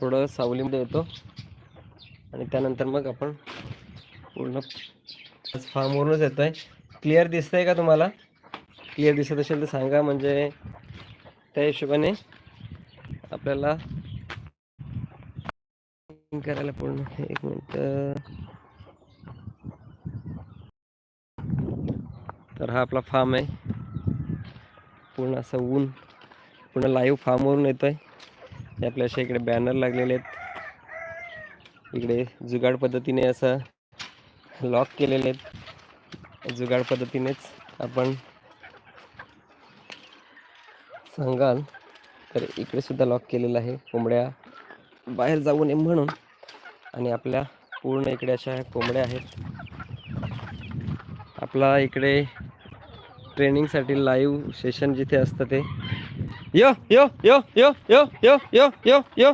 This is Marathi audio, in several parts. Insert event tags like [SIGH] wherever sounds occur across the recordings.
थोडं सावलीमध्ये येतो आणि त्यानंतर मग आपण पूर्ण फार्मवरूनच येतो आहे क्लिअर दिसतंय का तुम्हाला? क्लिअर दिसत असेल तर सांगा. म्हणजे त्या हिशोबाने आपल्याला करायला पूर्ण. एक मिनिट. तर हा आपला फार्म आहे. पूर्ण असं ऊन पूर्ण लाईव्ह फार्मवरून येतो आहे हे आपल्या अशा इकडे बॅनर लागलेले आहेत. इकडे जुगाड पद्धतीने असं लॉक केलेले आहेत. जुगाड पद्धतीनेच आपण सांगाल. तर इकडे सुद्धा लॉक केलेलं आहे. कोंबड्या बाहेर जाऊ नये म्हणून. आणि आपल्या पूर्ण इकडे अशा ह्या कोंबड्या आहेत. आपला इकडे ट्रेनिंगसाठी लाईव्ह सेशन जिथे असतं ते. यो यो यो यो यो यो यो यो यो.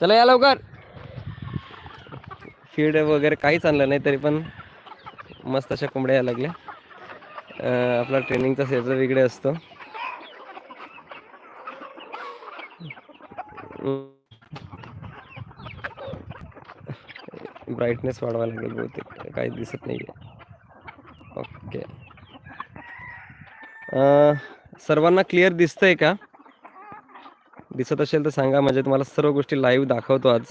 चला या लवकर. फीड वगैरे काहीच आणलं नाही तरी पण मस्त अशा कोंबड्या यायला लागल्या. आपला ट्रेनिंगचा सेटर वेगळे असतो. ब्राईटनेस वाढवा लागेल बहुतेक. काही दिसत नाही ओके. अं, सर्वांना क्लिअर दिसतंय का? दिसत असेल तर सांगा म्हणजे तुम्हाला सर्व गोष्टी लाईव्ह दाखवतो आज.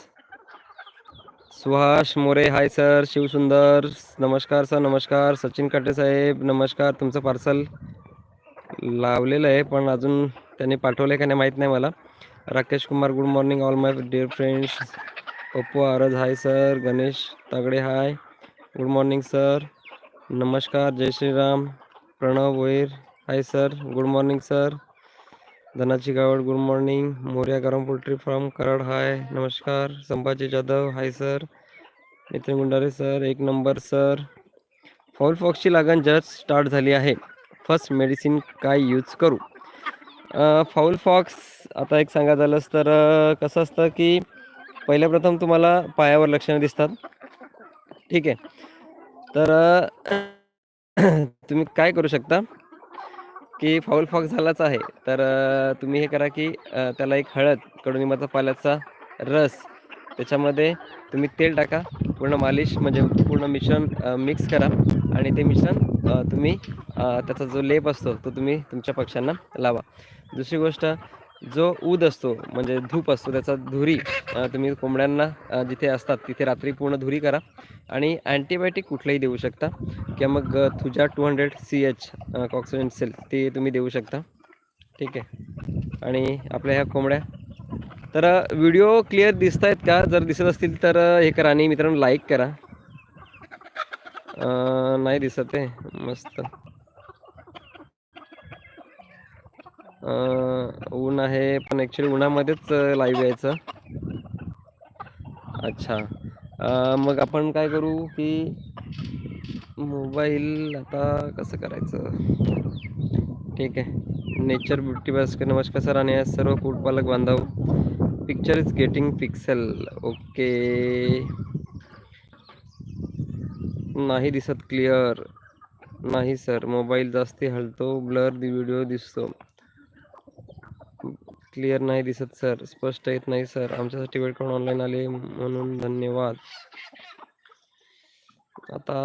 सुहास मोरे हाय सर शिवसुंदर नमस्कार सर नमस्कार. सचिन काटे साहेब नमस्कार. तुमचं पार्सल लावलेलं आहे पण अजून त्यांनी पाठवलं आहे का नाही माहीत नाही मला. Rakesh Kumar good morning all my dear friends Pappu Aaraj hi sir Ganesh Tagde hi good morning sir नमस्कार जय Shriram. Pranav Vair hi sir good morning sir धनाची गावड गुड मॉर्निंग मोर्या गरम पोल्ट्री फार्म कराड हाय नमस्कार Sambhaji Jadhav hi sir Nitin Gundare sir एक नंबर सर फाऊल फॉक्सची लागण जस्ट स्टार्ट झाली आहे. फर्स्ट मेडिसिन काय यूज करू? फाऊल फॉक्स आता एक सांगा झालंच तर कसं असतं की पहिल्या प्रथम तुम्हाला पायावर लक्षणं दिसतात. ठीक आहे. तर तुम्ही काय करू शकता? की फाऊल फॉक्स झालाच आहे. तर तुम्ही हे करा की त्याला एक हळद कडुनिंबाचा पाल्याचा रस त्याच्यामध्ये तुम्ही तेल टाका पूर्ण मालिश म्हणजे पूर्ण मिश्रण मिक्स करा. आणि ते मिश्रण तुम्ही त्याचा जो लेप असतो तो तुम्ही तुमच्या पक्ष्यांना लावा. दुसरी गोष्ट जो ऊद असतो म्हणजे धूप असतो त्याचा धुरी तुम्ही कोंबड्यांना जिथे असतात तिथे रात्री पूर्ण धुरी करा. आणि अँटीबायोटिक कुठलंही देऊ शकता. किंवा मग तुझ्या two hundred C H oxygen cell ते तुम्ही देऊ शकता. ठीक आहे. आणि आपल्या ह्या कोंबड्या. तर व्हिडिओ क्लिअर दिसत आहेत का? जर दिसत असतील तर हे करा आणि मित्रांनो लाईक करा. नाही दिसत आहे. मस्त. ऊन आहे पण ॲक्च्युली उन्हामध्येच लाईव्ह यायचं. अच्छा. मग आपण काय करू की मोबाईल आता कसं करायचं? ठीक आहे. नेचर ब्युटी बास्कर नमस्कार सर आणि या सर्व कुटपालक बांधव. Picture is getting pixel okay नाही दिसत क्लिअर नाही सर मोबाईल जास्ती हलतो ब्लर व्हिडिओ दिसतो. क्लिअर नाही दिसत सर स्पष्ट येत नाही सर आमच्यासाठी वेळ करून ऑनलाईन आले म्हणून धन्यवाद. आता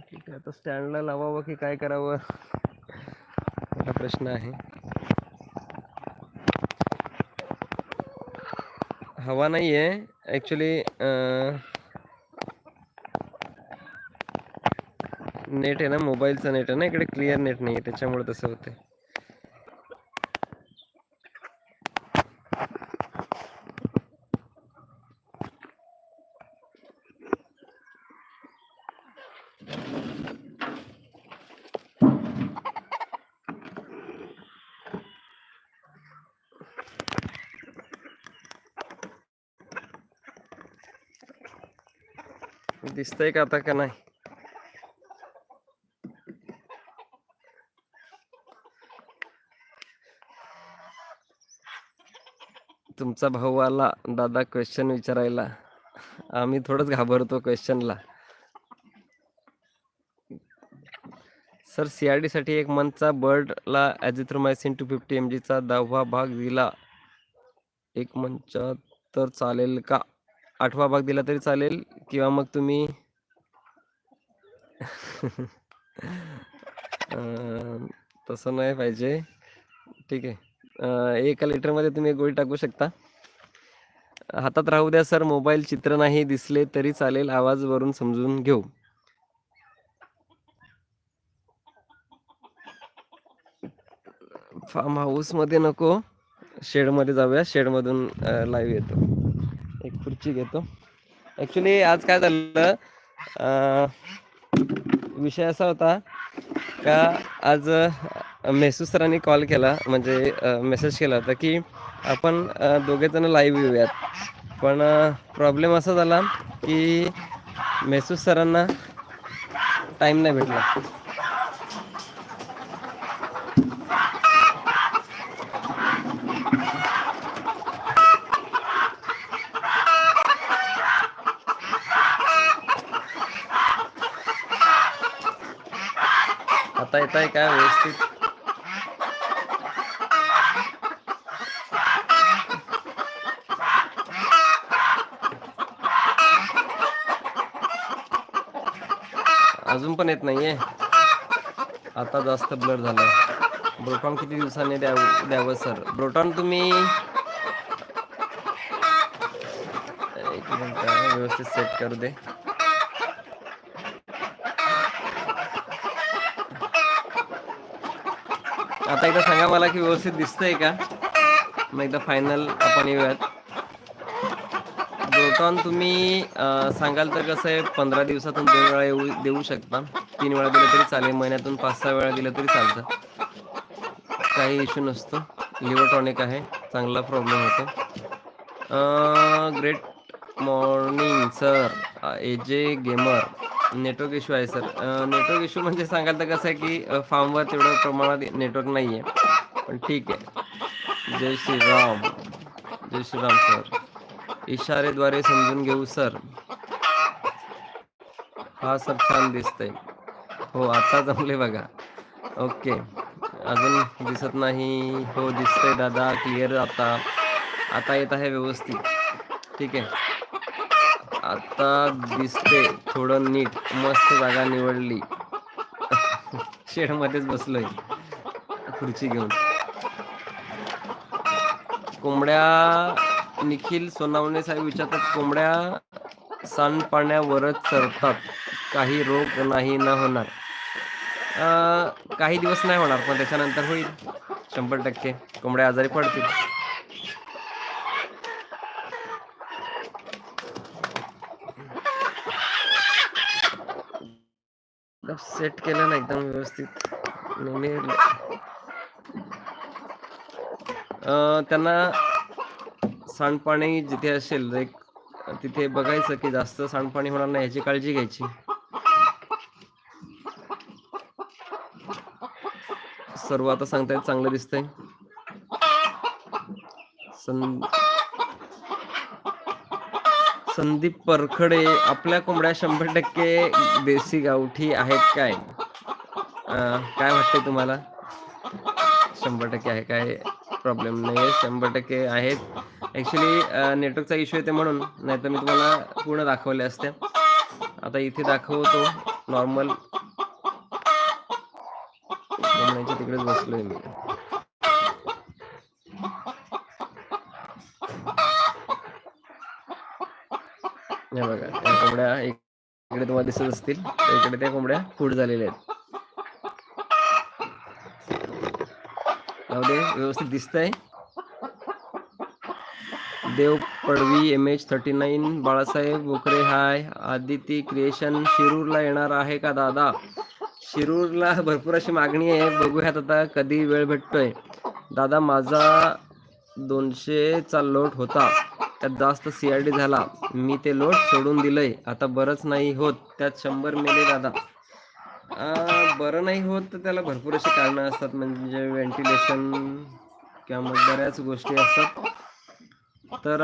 ठीक आहे. आता स्टँडला लावावं की काय करावं? मोठा प्रश्न आहे. हवा नाही आहे ॲक्च्युली नेट आहे ना मोबाईलचं नेट आहे ना इकडे क्लिअर नेट नाही आहे त्याच्यामुळे तसं होते दिसतंय का आता का नाही? आमचा भाऊ आला दादा क्वेश्चन विचारायला. आम्ही थोडंच घाबरतो क्वेश्चनला सर सी आर डीसाठी एक मंथचा बर्डला ॲझिथ्रोमायसिन टू फिफ्टी एम जीचा दहावा भाग दिला. एक मंथचा तर चालेल का? आठवा भाग दिला तरी चालेल किंवा मग तुम्ही? तसं नाही पाहिजे. ठीक आहे. एका लिटरमध्ये तुम्ही एक गोळी टाकू शकता. हातात राहू द्या सर. मोबाईल चित्र नाही दिसले तरी चालेल. आवाज वरून समजून घेऊ. फार्म हाऊसमध्ये नको. शेडमध्ये जाऊया. शेड मधून लाईव्ह येतो. एक खुर्ची घेतो. ऍक्च्युली आज काय झालं विषय असा होता का आज मेसूस मेसू सरांनी कॉल केला म्हणजे मेसेज केला होता की आपण दोघेजण लाईव्ह येऊयात. पण प्रॉब्लेम असा झाला की मेसू सरांना टाईम नाही भेटला. आता येत आहे काय व्यवस्थित? अजून पण येत नाहीये. आता जास्त ब्लर झालाय. ब्रोटॉन किती दिवसांनी द्यावं द्यावं सर ब्रोटॉन तुम्ही व्यवस्थित सेट करू दे. आता एकदा सांगा मला की व्यवस्थित दिसतंय का? मग एकदा फायनल आपण येऊयात. प्रोटॉन तुम्ही सांगाल तर कसं आहे पंधरा दिवसातून दोन वेळा येऊ देऊ शकता. तीन वेळा दिलं तरी चालेल महिन्यातून पाच सहा वेळा दिलं तरी चालतं. काही इश्यू नसतो. लिव्हर टॉनिक आहे. चांगला प्रॉब्लेम होतो. Great morning sir A J gamer network issue आहे सर नेटवर्क इश्यू म्हणजे सांगाल तर कसं आहे की फार्मवर तेवढं प्रमाणात नेटवर्क नाही आहे पण ठीक आहे. जय श्रीराम. जय श्रीराम सर इशारेद्वारे समजून घेऊ सर. हा सर छान दिसतंय. हो आता जमले बघा. ओके. अजून दिसत नाही. हो दिसतंय दादा. क्लिअर आता. आता येत आहे व्यवस्थित. ठीक आहे. आता दिसते थोडं नीट. मस्त जागा निवडली. [LAUGHS] शेडमध्येच बसलोय. खुर्ची घेऊन. कोंबड्या निखिल सोनावणे साहेब विचारतात कोंबड्या सांडपाण्यावरच चरतात. काही रोग नाही न होणार. अं, काही दिवस नाही होणार पण त्याच्यानंतर होईल. शंभर टक्के. कोंबड्या आजारी पडतील. सेट केलं ना एकदम व्यवस्थित. अं, त्यांना सांडपाणी जिथे असेल एक तिथे बघायचं की जास्त सांडपाणी होणार नाही याची काळजी घ्यायची. सर्व आता सांगतायत चांगलं दिसतंय. सं संदीप परखडे आपल्या कोंबड्या शंभर टक्के देशी गावठी आहेत काय? काय वाटतंय तुम्हाला? शंभर टक्के आहे काय? प्रॉब्लेम नाही आहे शंभर टक्के आहेत. ॲक्च्युली नेटवर्कचा इश्यू येते म्हणून नाहीतर मी तुम्हाला पूर्ण दाखवले असते. आता इथे दाखवतो नॉर्मल तिकडेच बसलोय मी. हे बघा त्या कोंबड्या एक- इकडे तुम्हाला दिसत असतील इकडे त्या कोंबड्या फूट झालेल्या आहेत. जाऊ व्यवस्थित दिसतंय. Dev Padvi M H thirty nine Balasaheb Bokare hi. Aditi creation शिरूरला येणार आहे का दादा? शिरूरला भरपूर अशी मागणी आहे. बघूयात आता कधी वेळ भेटतोय. दादा माझा दोनशेचा लोट होता. त्यात जास्त सी आर डी झाला. मी ते लोट सोडून दिलंय. आता बरंच नाही होत. त्यात शंभर मेले दादा. बरं नाही होत तर त्याला भरपूर अशी कारणं असतात. म्हणजे व्हेंटिलेशन किंवा मग बऱ्याच गोष्टी असतात. तर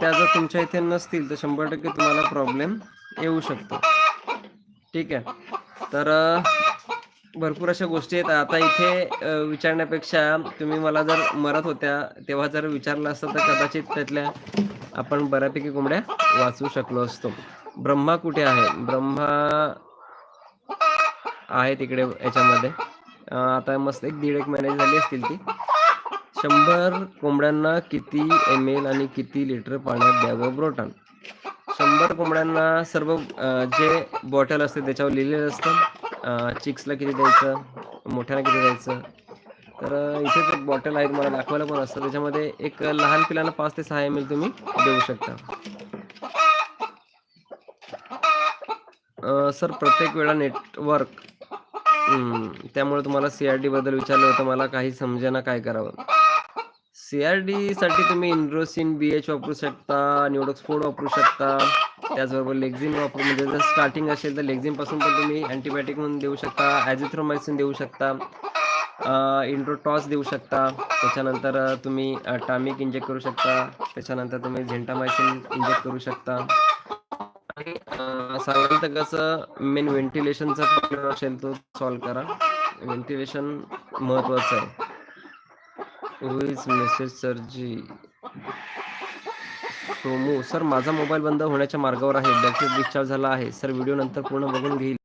त्या जर तुमच्या इथे नसतील तर शंभर टक्के तुम्हाला प्रॉब्लेम येऊ शकतो. ठीक आहे? तर भरपूर अशा गोष्टी आहेत. आता इथे विचारण्यापेक्षा तुम्ही मला जर मरत होत्या तेव्हा जर विचारलं असतं तर कदाचित त्यातल्या आपण बऱ्यापैकी कोंबड्या वाचू शकलो असतो. ब्रह्मा कुठे आहे? ब्रह्मा आहे तिकडे याच्यामध्ये. आता मस्त एक दीड एक महिन्याची झाली असतील ती. शंभर कोंबड्यांना किती एम एल आणि किती लिटर पाण्यात द्यावं ब्रोटन शंभर कोंबड्यांना सर्व जे बॉटल असते त्याच्यावर लिहिलेलं असतं. चिक्सला किती द्यायचं? मोठ्याला किती द्यायचं? तर इथेच एक बॉटल आहे तुम्हाला दाखवायला पण असतं. त्याच्यामध्ये एक लहान पिलांना पाच ते सहा एम एल तुम्ही देऊ शकता. सर प्रत्येक वेळा नेटवर्क त्यामुळे तुम्हाला सी आर डी बद्दल विचारलं होतं. मला काही समजेना काय करावं. सीआरडी साठी तुम्ही इंड्रोसिन बी एच वापरू शकता न्यूडोक्सफोड वापरू शकता. त्याचबरोबर लेक्झिन वापरू म्हणजे जर स्टार्टिंग असेल तर लेक्झिनपासून पण तुम्ही अँटीबायोटिक म्हणून देऊ शकता ॲझिथ्रोमायसिन देऊ शकता इंट्रोटॉस देऊ शकता. त्याच्यानंतर तुम्ही टामिक इंजेक्ट करू शकता. त्याच्यानंतर तुम्ही झेंटामायसिन इंजेक्ट करू शकता. आणि सांगाल तर कसं मेन व्हेंटिलेशनचा प्रॉब्लेम असेल तो सॉल्व्ह करा. व्हेंटिलेशन महत्वाचं आहे. हु इज मेसेज सरजी सोमू सर माझा मोबाईल बंद होण्याच्या मार्गावर आहे. बॅटरी डिस्चार्ज झाला आहे. सर व्हिडिओ नंतर पूर्ण बघून घेईल.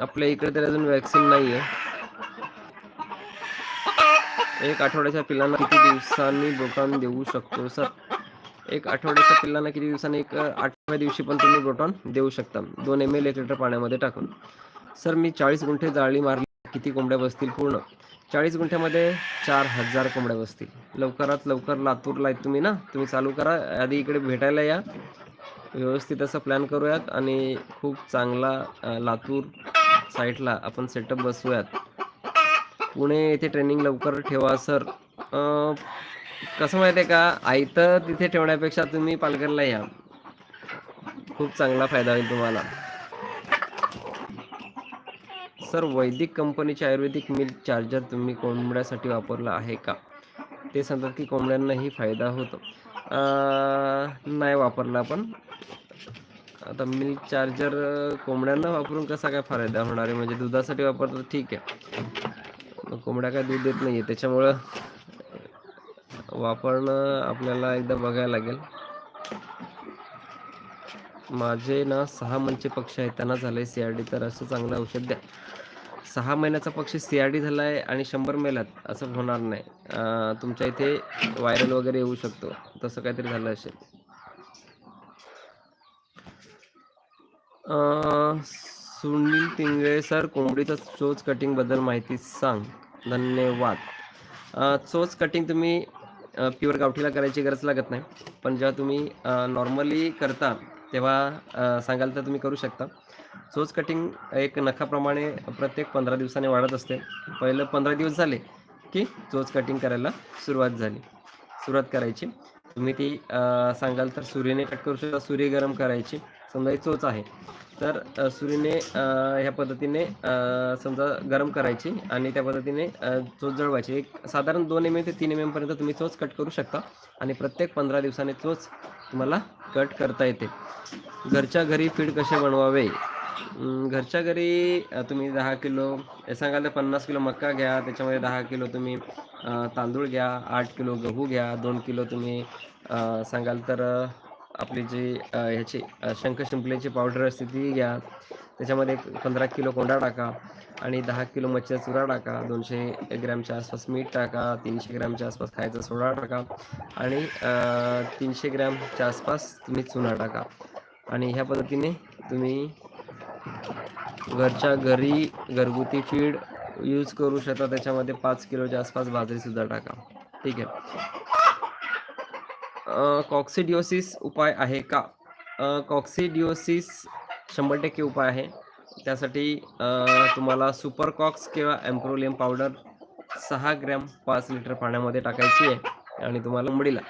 आपल्या इकडे तर अजून वॅक्सिन नाही आहे एक आठवड्याच्या पिल्लांना किती दिवसांनी ब्रोटॉन देऊ शकतो? सर एक आठवड्याच्या पिल्लांना किती दिवसांनी? एक आठव्या दिवशी पण तुम्ही ब्रोटॉन देऊ शकता. दोन एम एल एक लिटर पाण्यामध्ये टाकून. सर मी चाळीस गुंठे जाळी मारली. किती कोंबड्या बसतील पूर्ण? चाळीस गुंठ्यामध्ये चार हजार कोंबड्या बसतील. लवकरात लवकर लातूरला आहेत तुम्ही ना? तुम्ही चालू करा. आधी इकडे भेटायला या. व्यवस्थित असं प्लॅन करूयात आणि खूप चांगला लातूर साईटला आपण सेटअप बसवूयात. पुणे येथे ट्रेनिंग लवकर ठेवा सर कसं माहिती आहे का? आयतं तिथे ठेवण्यापेक्षा तुम्ही पालघरला या. खूप चांगला फायदा होईल तुम्हाला. सर वैदिक कंपनीचे आयुर्वेदिक मिल्क चार्जर तुम्ही कोंबड्यासाठी वापरला आहे का? ते सांगतात की कोंबड्यांनाही फायदा होतो. नाही वापरला पण आता मिल्क चार्जर कोंबड्यांना वापरून कसा काय फायदा होणार आहे? म्हणजे दुधासाठी वापरतो ठीक आहे. मग कोंबड्या काय दूध देत नाही आहे त्याच्यामुळं वापरणं आपल्याला एकदा बघायला लागेल. माझे ना सहा मनचे पक्ष आहेत त्यांना झालंय सी आर डी तर असं चांगलं औषध द्या. सहा महिन्याचा पक्षी सी आर डी झाला आहे आणि शंभर मेलात असं होणार नाही. तुमच्या इथे व्हायरल वगैरे येऊ शकतो. तसं काहीतरी झालं असेल. सुनील पिंगळे सर कोंबडीचा चोच कटिंगबद्दल माहिती सांग. धन्यवाद. चोच कटिंग तुम्ही प्युअर गावठीला करायची गरज लागत नाही. पण जेव्हा तुम्ही नॉर्मली करता तेव्हा सांगाल तर तुम्ही करू शकता. चोच कटिंग एक नखाप्रमाणे प्रत्येक पंधरा दिवसाने वाढत असते. पहिलं पंधरा दिवस झाले की चोच कटिंग करायला सुरुवात झाली. सुरुवात करायची. तुम्ही ती सांगाल तर सूर्यने कट करू शकता. सूर्य गरम करायची. समजा ही चोच आहे. तर सूर्यने ह्या पद्धतीने समजा गरम करायची आणि त्या पद्धतीने चोच जळवायची. एक साधारण दोन एम एम ते तीन एम एमपर्यंत तुम्ही चोच कट करू शकता आणि प्रत्येक पंधरा दिवसाने चोच तुम्हाला कट करता येते. घरच्या घरी फीड कसे बनवावे? घरच्या घरी तुम्ही दहा किलो सांगाल तर पन्नास किलो मका घ्या त्याच्यामध्ये दहा किलो तुम्ही तांदूळ घ्या आठ किलो गहू घ्या दोन किलो तुम्ही सांगाल तर आपली जी ह्याची शंख शिंपलेची पावडर असते ती घ्या त्याच्यामध्ये एक पंधरा किलो कोंडा टाका आणि दहा किलो मच्छीचा चुरा टाका दोनशे ग्रॅमच्या आसपास मीठ टाका तीनशे ग्रॅमच्या आसपास खायचा सोडा टाका आणि तीनशे ग्रॅमच्या आसपास तुम्ही चुना टाका आणि ह्या पद्धतीने तुम्ही घरच्या घरी घरगुती फीड यूज करू शकता. त्याच्यामध्ये पाच किलोच्या आसपास बाजरीसुद्धा टाका. ठीक आहे. कॉक्सिडिओसिस उपाय आहे का? कॉक्सिडिओसिस शंभर टक्के उपाय आहे. त्यासाठी तुम्हाला सुपर कॉक्स किंवा एम्प्रोलियम पावडर सहा ग्रॅम पाच लिटर पाण्यामध्ये टाकायची आहे आणि तुम्हाला उंबडीला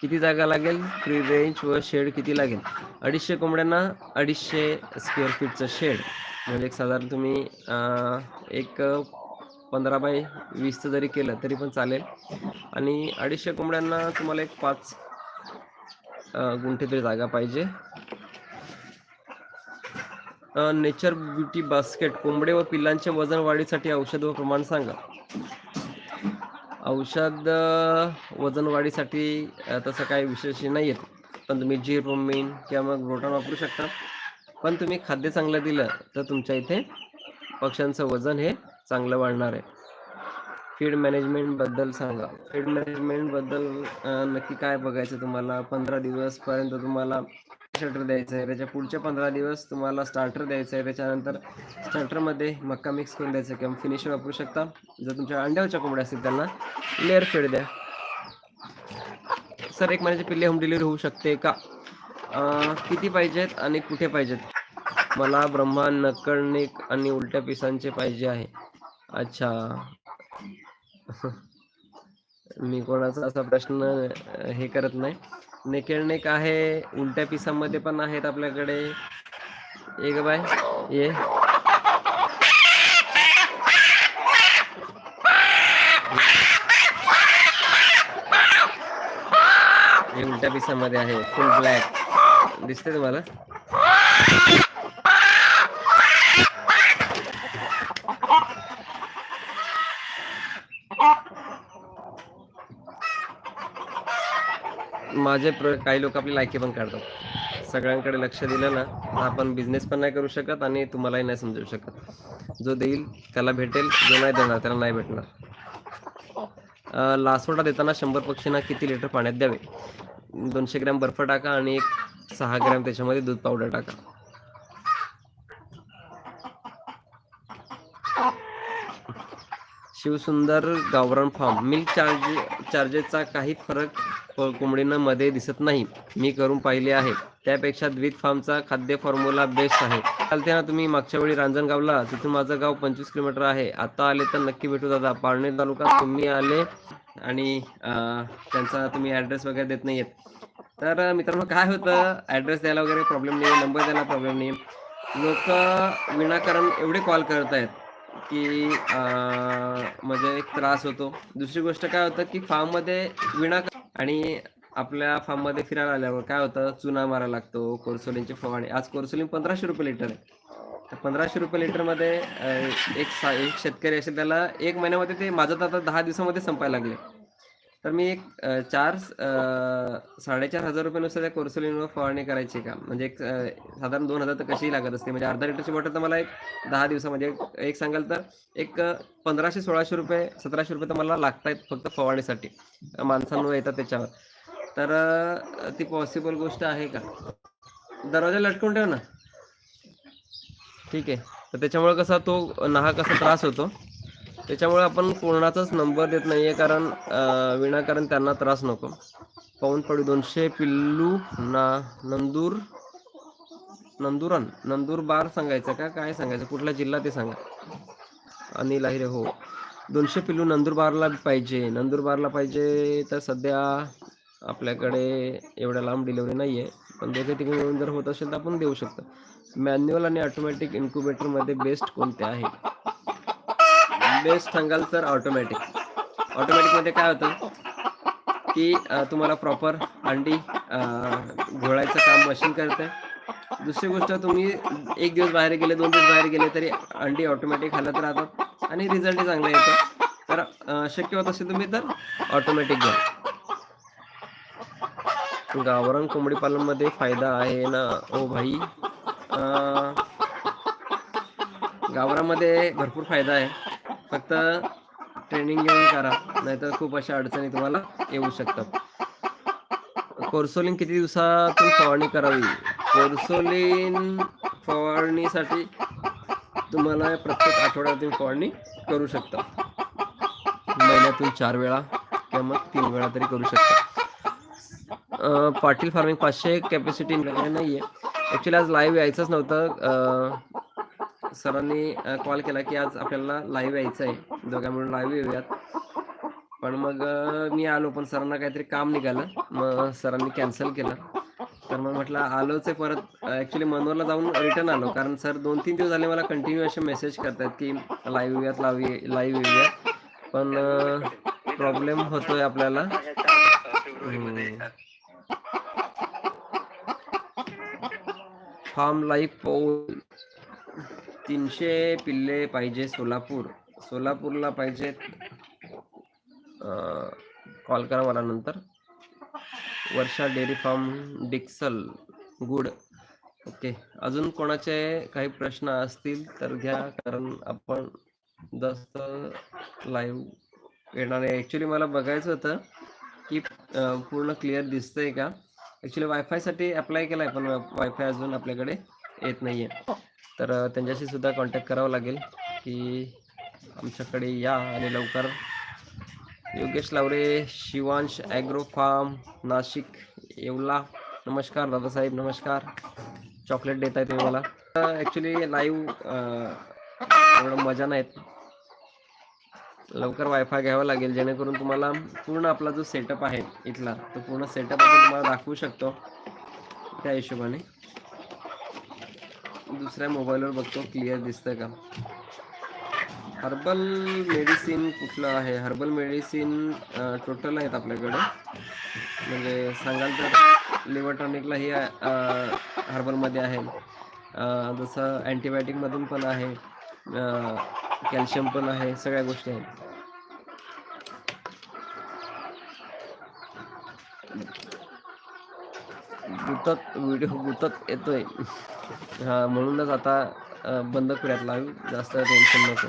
किती जागा लागेल? फ्री रेंज व शेड किती लागेल? अडीचशे कोंबड्यांना अडीचशे स्क्वेअर फीटचं शेड म्हणजे एक साधारण तुम्ही एक पंधरा बाय वीसचं जरी केलं तरी पण चालेल. आणि अडीचशे कोंबड्यांना तुम्हाला एक पाच गुंठे तरी जागा पाहिजे. नेचर ब्युटी बास्केट कोंबडे व पिल्लांच्या वजन वाढीसाठी औषध व प्रमाण सांगा. औषध वजन वाढीसाठी तसं काही विशेष नाही आहेत पण तुम्ही जिरोमिन किंवा मग ग्रोटॉन वापरू शकता. पण तुम्ही खाद्य चांगलं दिलं तर तुमच्या इथे पक्ष्यांचं वजन हे चांगलं वाढणार आहे. फीड मॅनेजमेंटबद्दल सांगा. फीड मॅनेजमेंटबद्दल नक्की काय बघायचं तुम्हाला? पंधरा दिवसपर्यंत तुम्हाला शटर द्यायचं आहे. त्याच्या पुढच्या पंधरा दिवस तुम्हाला स्टार्टर द्यायचं आहे. त्याच्यानंतर स्टार्टरमध्ये मक्का मिक्स करून द्यायचं किंवा फिनिशर वापरू शकता. जर तुमच्या अंड्यावरच्या कोंबड्या असतील त्यांना लेअर फीड द्या. सर एक महिन्याची पिल्ले होम डिलिव्हरी होऊ शकते का? किती पाहिजेत आणि कुठे पाहिजेत? मला ब्रह्मा नकळणिक आणि उलट्या पिसांचे पाहिजे आहे. अच्छा. [LAUGHS] मी कोणाचा असा प्रश्न हे करत नाही. नेकेडनेक आहे उलट्या पिसामध्ये पण आहेत आपल्याकडे. एक बाय ये. हे उलट्या पिसामध्ये आहे फुल ब्लॅक दिसते तुम्हाला? माझे प्र काही लोक आपली लायकी पण काढतात. सगळ्यांकडे लक्ष दिलं ना आपण बिझनेस पण नाही करू शकत आणि तुम्हालाही नाही समजू शकत. जो देईल त्याला भेटेल जो नाही देणार त्याला नाही भेटणार. लासोडा देताना शंभर पक्षींना किती लिटर पाण्यात द्यावे? दोनशे ग्रॅम बर्फ टाका आणि एक सहा ग्रॅम त्याच्यामध्ये दूध पावडर टाका. शिवसुंदर गावरान फार्म मिल्क चार्ज चार्जेसचा काही फरक कोंबडीनं मध्ये दिसत नाही. मी करून पाहिले आहे. त्यापेक्षा द्वित फार्मचा खाद्य फॉर्म्युला बेस्ट आहे. चालते ना तुम्ही. मागच्या वेळी रांजणगावला. तिथून माझं गाव पंचवीस किलोमीटर आहे. आता आले तर नक्की भेटू दादा. पारणे तालुका तुम्ही आले आणि त्यांचा तुम्ही ॲड्रेस वगैरे देत नाही तर मित्रांनो काय होतं? ॲड्रेस द्यायला वगैरे प्रॉब्लेम नाही नंबर द्यायला प्रॉब्लेम नाही लोक विनाकारण एवढे कॉल करत आहेत की म्हणजे एक त्रास होतो. दुसरी गोष्ट काय होतं की फार्ममध्ये विना आणि आपल्या फार्ममध्ये फिरायला आल्यावर काय होतं? चुना मारा लागतो कोर्सोलिनची फवारणी. आज कोर्सोलिन पंधराशे रुपये लिटर आहे. तर पंधराशे रुपये लिटरमध्ये एक एक शेतकरी असेल त्याला एक महिन्यामध्ये ते माझं तर आता दहा दिवसामध्ये संपायला लागले. तर मी एक चार साडेचार हजार रुपयानुसार त्या कोर्सोलिनवर फवारणी करायची का? म्हणजे एक साधारण दोन हजार तर कशीही लागत असते. म्हणजे अर्धा लिटरची बॉटल तर मला एक दहा दिवसामध्ये एक- एक सांगाल तर एक पंधराशे सोळाशे रुपये सतराशे रुपये तर मला लागतायत आहेत फक्त फवारणीसाठी. माणसांवर येतात त्याच्यावर. तर ती पॉसिबल गोष्ट आहे का? दरवाजा लटकून ठेव ना. ठीक आहे. तर त्याच्यामुळे कसा तो नाहक असा त्रास होतो. त्याच्यामुळे आपण कोणाचाच नंबर देत नाही आहे कारण विनाकारण त्यांना त्रास नको. पाऊन पडू दोनशे पिल्लू ना नंदूर नंदुरन नंदुरबार सांगायचं का? काय सांगायचं? कुठला जिल्हा ते सांगा. अनिल रे हो. दोनशे पिल्लू नंदुरबारला पाहिजे. नंदुरबारला पाहिजे तर सध्या आपल्याकडे एवढ्या लांब डिलेवरी नाही आहे पण दोघे तिकडे मिळून जर होत असेल तर आपण देऊ शकतो. मॅन्युअल आणि ऑटोमॅटिक इन्क्युबेटरमध्ये बेस्ट कोणते आहे? बेस्ट सांगाल तर ऑटोमॅटिक. ऑटोमॅटिकमध्ये काय होतं की तुम्हाला प्रॉपर अंडी घोळायचं काम मशीन करते. दुसरी गोष्ट तुम्ही एक दिवस बाहेर गेले दोन दिवस बाहेर गेले तरी अंडी ऑटोमॅटिक हलत राहतात आणि रिझल्ट चांगला येतो तर शक्य होत असेल तुम्ही तर ऑटोमॅटिक घ्या. गावरान कोंबडी पालनमध्ये फायदा आहे ना? ओ भाई. गावरामध्ये भरपूर फायदा आहे. फक्त ट्रेनिंग घेऊन करा नाहीतर खूप अशा अडचणी तुम्हाला येऊ शकतात. कोर्सोलिन किती दिवसातून फवारणी करावी? कोर्सोलिन फवारणीसाठी तुम्हाला प्रत्येक आठवड्यातून फवारणी करू शकता. महिन्यातून चार वेळा किंवा मग तीन वेळा तरी करू शकता. पाटील फार्मिंग पाचशे कॅपॅसिटी नाही आहे ॲक्च्युली आज लाईव्ह यायचंच नव्हतं. सरांनी कॉल केला की आज आपल्याला लाईव्ह यायचं आहे. दोघा मिळून लाईव्ह येऊयात. पण मग मी आलो पण सरांना काहीतरी काम निघालं. मग सरांनी कॅन्सल केलं. तर मग म्हटलं आलोच आहे परत. ॲक्च्युली मनोरला जाऊन रिटर्न आलो. कारण सर दोन तीन दिवस झाले मला कंटिन्यू असे मेसेज करतात की लाईव्ह येऊयात लावी लाईव्ह येऊयात. पण प्रॉब्लेम होतोय आपल्याला. फॉर्म लाईव्ह पोल तीनशे पिल्ले पाहिजे सोलापूर. सोलापूरला पाहिजेत कॉल करा मला नंतर. वर्षा डेअरी फार्म डिक्सल गुड. ओके. अजून कोणाचे काही प्रश्न असतील तर घ्या कारण आपण जास्त लाईव्ह येणार आहे. ॲक्च्युली मला बघायचं होतं की पूर्ण क्लिअर दिसतंय का? ॲक्च्युली वायफायसाठी अप्लाय केला आहे पण वायफाय अजून आपल्याकडे येत नाही आहे तर त्यांच्याशी सुद्धा कॉन्टॅक्ट करावं लागेल की आमच्याकडे या आणि लवकर. Yogesh Lavre Shivansh agro farm Nashik Yeola. नमस्कार दादासाहेब नमस्कार. चॉकलेट देत आहे तुम्ही मला. ॲक्च्युली लाईव्ह एवढं मजा नाहीत. लवकर वायफाय घ्यावा लागेल जेणेकरून तुम्हाला पूर्ण आपला जो सेटअप आहे इथला तो पूर्ण सेटअप आपण तुम्हाला दाखवू शकतो त्या हिशोबाने. दुसऱ्या मोबाईलवर बघतो क्लिअर दिसतं का? हर्बल मेडिसिन कुठलं आहे? हर्बल मेडिसिन टोटल आहेत आपल्याकडे. म्हणजे सांगाल तर लिव्हर टॉनिकला ही हर्बलमध्ये आहे. जसं अँटीबायोटिकमधून पण आहे. कॅल्शियम पण आहे सगळ्या गोष्टी आहेत. गुतत व्हिडिओ गुतत येतोय. हा म्हणूनच आता बंद करूयात लाईव्ह जास्त टेन्शन नको.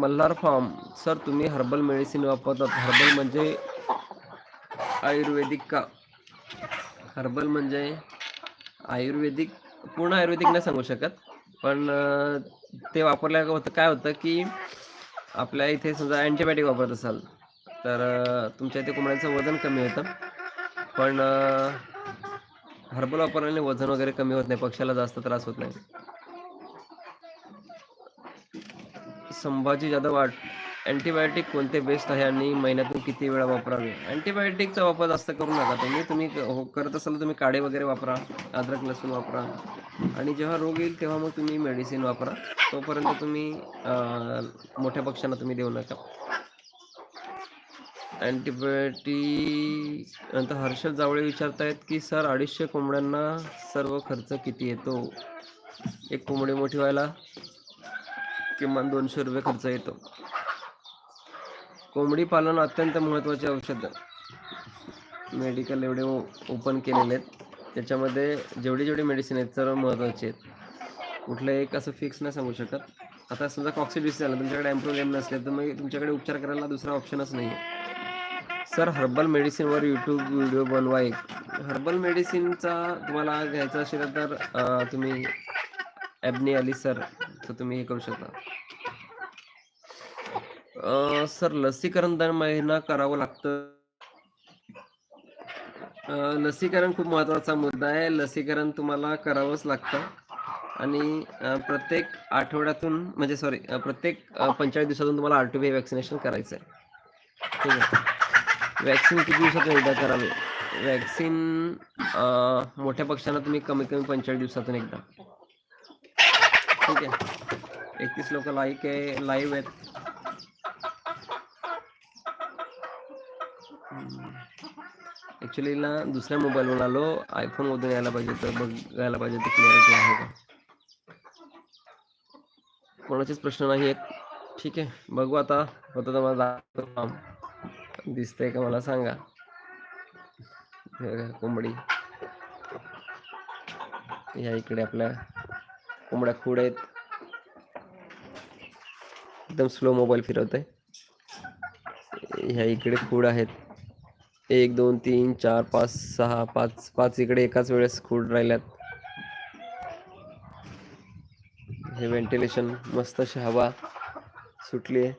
मल्हार फार्म सर तुम्ही हर्बल मेडिसिन वापरतात. हर्बल म्हणजे आयुर्वेदिक का? हर्बल म्हणजे आयुर्वेदिक पूर्ण आयुर्वेदिक नाही सांगू शकत. पण ते वापरल्या होतं काय होतं की आपल्या इथे समजा अँटीबायोटिक वापरत असाल तर तुमच्या इथे कोंबड्यांचं वजन कमी होतं. पण हर्बल वापरल्याने वजन वगैरे कमी होत नाही पक्षाला जास्त त्रास होत नाही. संभाजी जाधव वाट अँटीबायोटिक कोणते बेस्ट आहे आणि महिन्यातून किती वेळा वापरावे? अँटीबायोटिकचा वापर जास्त करू नका तुम्ही तुम्ही हो करत असाल तुम्ही काढे वगैरे वापरा अद्रक लसूण वापरा आणि जेव्हा रोग येईल तेव्हा मग तुम्ही मेडिसिन वापरा तोपर्यंत तुम्ही मोठ्या पक्ष्यांना तुम्ही देऊ नका. अँटीबायोटिक नंतर हर्षद जावळे विचारतायत की सर अडीचशे कोंबड्यांना सर्व खर्च किती येतो? एक कोंबडी मोठी व्हायला किमान दोनशे रुपये खर्च येतो. कोंबडी पालन अत्यंत महत्त्वाचे औषध मेडिकल एवढे ओपन केलेले आहेत. त्याच्यामध्ये जेवढी जेवढी मेडिसिन आहेत सर्व महत्त्वाचे आहेत. कुठलं एक असं फिक्स नाही सांगू शकत. आता समजा कॉक्सिडिस झालं तुमच्याकडे ॲम्प्रोलेम नसले तर मग तुमच्याकडे उपचार करायला दुसरा ऑप्शनच नाही आहे सर हर्बल मेडिसिनवर यूट्यूब व्हिडिओ बनवा एक. हर्बल मेडिसिनचा तुम्हाला घ्यायचा असेल तर तुम्ही ॲबनी अली सर तर तुम्ही हे करू शकता. सर लसीकरण दर महिना करावं लागतं. लसीकरण खूप महत्त्वाचा मुद्दा आहे. लसीकरण तुम्हाला करावंच लागतं. आणि प्रत्येक आठवड्यातून म्हणजे सॉरी प्रत्येक पंचेचाळीस दिवसातून तुम्हाला आर टी बी वॅक्सिनेशन करायचं आहे ठीक आहे? वॅक्सिन किती दिवसातून एकदा करावे वॅक्सिन मोठ्या पक्षांना तुम्ही कमीत कमी पंचेचाळीस दिवसातून एकदा. ठीक आहे. एकतीस लोक लाईक आहे लाईव्ह आहेत. ॲक्च्युली ना दुसऱ्या मोबाईलवर आलो. आयफोन मधून यायला पाहिजे तर बघायला पाहिजे तर क्लिअरिटी आहे का? कोणाचेच प्रश्न नाही आहेत ठीक आहे. बघू आता. होतं तर मला काम दिसतंय का मला सांगा. कोंबडी. या इकडे आपल्या कोंबड्या खूड आहेत. एकदम स्लो मोबाईल फिरवत आहे ह्या इकडे खूड आहेत. एक दोन तीन चार पाच सहा पाच पाच इकडे एकाच वेळेस खूड राहिल्यात. हे व्हेंटिलेशन मस्त अशी हवा सुटली आहे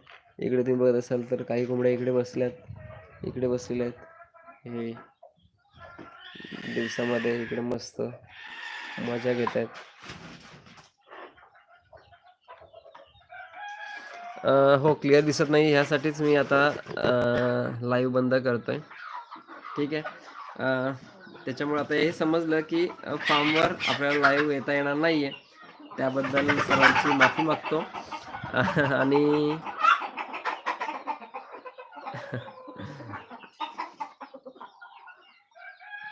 इकडे तुम्ही बघत असाल तर काही कोंबड्या इकडे बसल्यात. इकडे बसलेले आहेत. हे दिवसामध्ये इकडे मस्त मजा घेत आहेत हो क्लिअर दिसत नाही. ह्यासाठीच मी आता लाईव्ह बंद करतोय. ठीक आहे. त्याच्यामुळे आता हे समजलं की फॉर्मवर आपल्याला लाईव्ह येता येणार नाही आहे त्याबद्दल सर्वांची माफी मागतो. आणि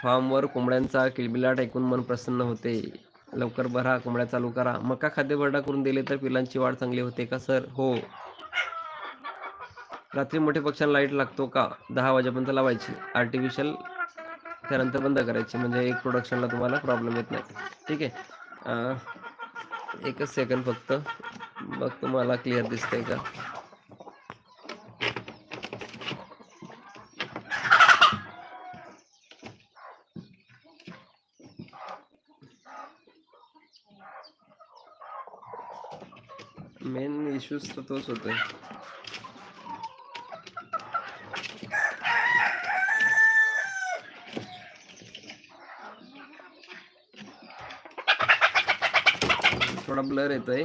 फार्मवर कोंबड्यांचा किलबिलाट ऐकून मन प्रसन्न होते. लवकर भरा कोंबड्या चालू करा. मका खाद्यभरडा करून दिले तर पिलांची वाढ चांगली होते का सर? हो. रात्री मोठे पक्ष्यांना लाइट लागतो का? दहा वाजेपर्यंत लावायची. आर्टिफिशियल त्यानंतर बंद करायची. म्हणजे एक प्रोडक्शनला तुम्हाला प्रॉब्लेम येत नाही. ठीक आहे. एकच सेकंड फक्त. बघ तुम्हाला क्लिअर दिसतंय का? मेन इश्यूज तर तोच होतोय थोडा ब्लर येतोय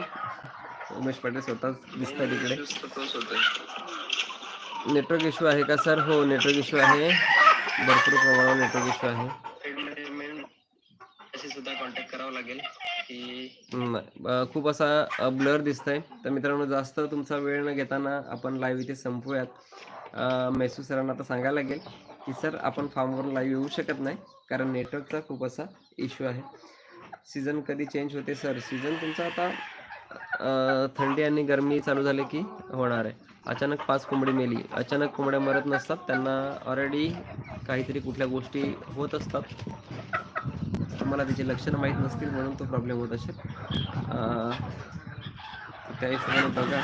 उमेश पाटील स्वतः दिसतंय तिकडे. नेटवर्क इश्यू आहे. का सर हो नेटवर्क इश्यू आहे. भरपूर प्रमाणावर नेटवर्क इश्यू आहे सुद्धा कॉन्टॅक्ट करावं लागेल की खूप असा ब्लर दिसतंय. तर मित्रांनो जास्त तुमचा वेळ न घेताना आपण लाईव्ह इथे संपवूयात मेसू सरांना आता सांगायला लागेल की सर आपण फॉर्मवरून लाईव्ह येऊ शकत नाही कारण नेटवर्कचा खूप असा इश्यू आहे. सीझन कधी चेंज होते सर सीझन तुमचा आता थंडी आणि गरमी चालू झाली की होणार आहे. अचानक पाच कोंबडी मेली. अचानक कोंबड्या मरत नसतात. त्यांना ऑलरेडी काहीतरी कुठल्या गोष्टी होत असतात. तुम्हाला त्याची लक्षणं माहीत नसतील म्हणून तो प्रॉब्लेम होत असेल. त्या हिशोबाने बघा.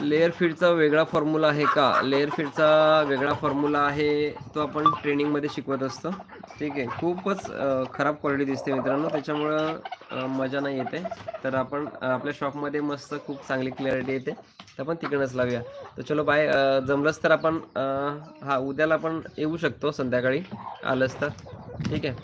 लेअर फीडचा वेगळा फॉर्म्युला आहे का? लेअर फीडचा वेगळा फॉर्म्युला आहे तो आपण ट्रेनिंगमध्ये शिकवत असतो. ठीक आहे. खूपच खराब क्वालिटी दिसते मित्रांनो. त्याच्यामुळं मजा नाही येते. तर आपण आपल्या शॉपमध्ये मस्त खूप चांगली क्लॅरिटी येते. तर आपण तिकडनंच लावूया. तर चलो बाय. जमलंच तर आपण हा उद्याला आपण येऊ शकतो संध्याकाळी. आलंच तर. ठीक आहे.